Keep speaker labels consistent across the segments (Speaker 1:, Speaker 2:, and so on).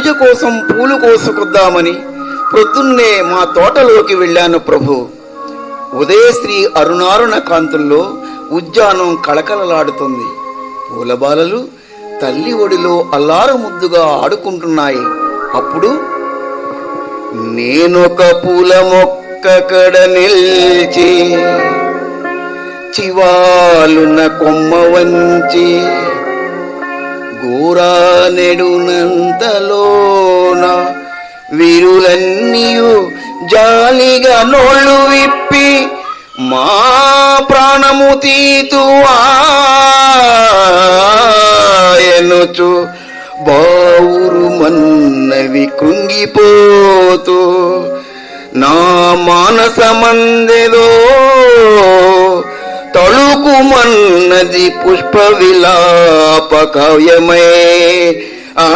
Speaker 1: పూజ కోసం పూలు కోసుకొద్దామని ప్రొద్దున్నే మా తోటలోకి వెళ్ళాను ప్రభు. ఉదయశ్రీ అరుణారుణ కాంతుల్లో ఉద్యానం కళకళలాడుతుంది. పూలబాలలు తల్లి ఒడిలో అల్లారు ముద్దుగా ఆడుకుంటున్నాయి. అప్పుడు నేనొక పూల మొక్క కడ నిల్చి చివాలున కొమ్మ వంచి గోరా నెడునంతలోన వీరులన్నీయు జాలిగా నోళ్ళు విప్పి మా ప్రాణము తీతువాయనుచు బావురు మన్నవి కృంగిపోతూ నా మానసమందెదో తళుకుమన్నది పుష్ప విలాప కావ్యమే ఆ.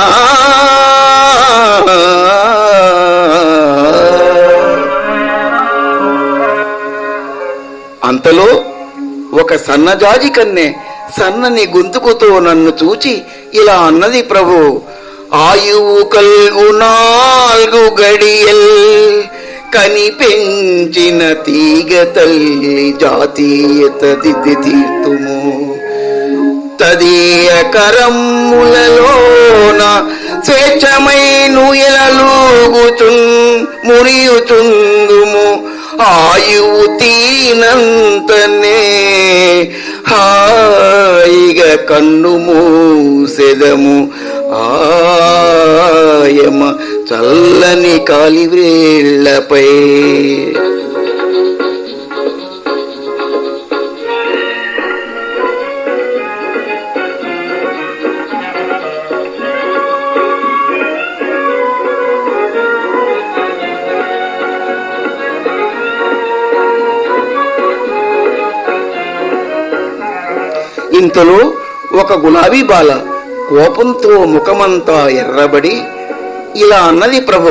Speaker 1: అంతలో ఒక సన్నజాజి కన్నె సన్నని గొంతుకుతో నన్ను చూచి ఇలా అన్నది ప్రభు ఆయువు కల్గు నాలుగు గడియల్. కనిపెంచిన తీగ తల్లి జాతీయత దిద్ది తీర్తుము. తదీయ కరములలోన స్వేచ్ఛమైను ఎలలుగుచున్ మురియుచుందుము. ఆయువు తీనంతనే హాయిగ కన్ను మూసెదము ఆయమ చల్లని కాలివేళ్ళపై ఇంతలో ఒక గులాబీ బాల కోపంతో ముఖమంతా ఎర్రబడి ఇలా అన్నది ప్రభు.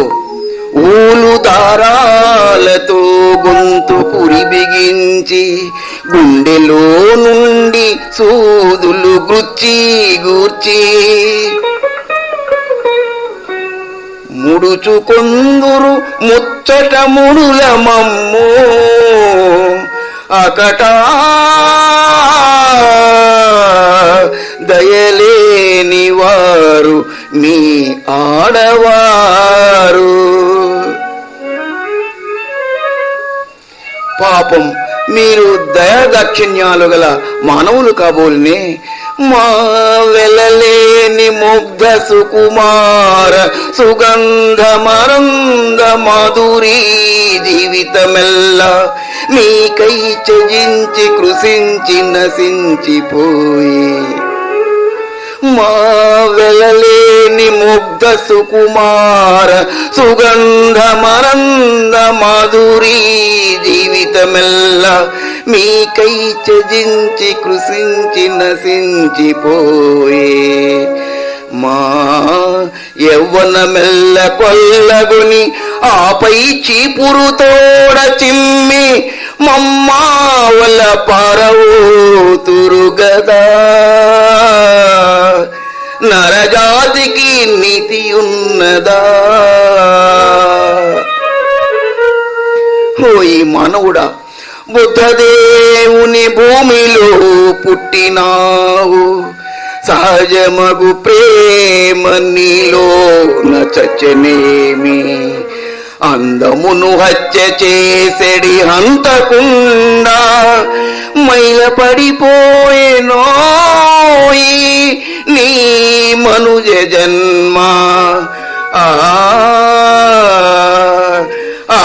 Speaker 1: ఊలు దారాలతో గొంతు కురి బిగించి గుండెలో నుండి సూదులు గుచ్చి గూర్చి. ముడుచుకొందురు ముచ్చట ముడుల మమ్ము అకటా దయలేని వారు మీ ఆడవారు. పాపం మీరు దయాదాక్షిణ్యాలు గల మానవులు కాబోల్నే మా వెలలేని ముగ్ధ సుకుమార సుగంధ మరంద మాధురీ జీవితమెల్ల మీకై చజించి కృషించి నశించిపోయి. మా వెలలేని ముగ్ధ సుకుమార సుగంధ మనంద మాధురీ జీవితమెల్ల మీకై చజించి కృషించి నశించిపోయే మా యవ్వనమెల్ల కొల్లగుని ఆపై చీపురు తోడ చిమ్మి మమ్మావల పారవుతురు తురుగదా. నరజాతికి నీతి ఉన్నదా? ఓయి మానవుడా బుద్ధదేవుని భూమిలో పుట్టినావు. సహజమగు ప్రేమ నీలో నచనేమి అందమును హత్య చేసెడి హంతకుండా మైల పడిపోయేనోయి మనుజ జన్మ. ఆ ఆ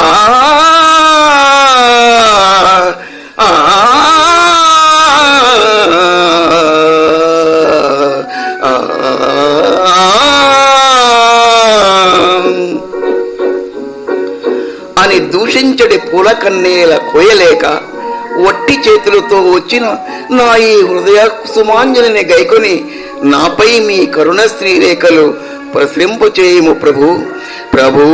Speaker 1: అని దూషించడి పూల కన్నేల కోయలేక ఒట్టి చేతులతో వచ్చిన నా ఈ హృదయ సుమాంజలిని గైకొని నాపై మీ కరుణ శ్రీరేఖలు ప్రసరింపు చేయము ప్రభు. ప్రభూ.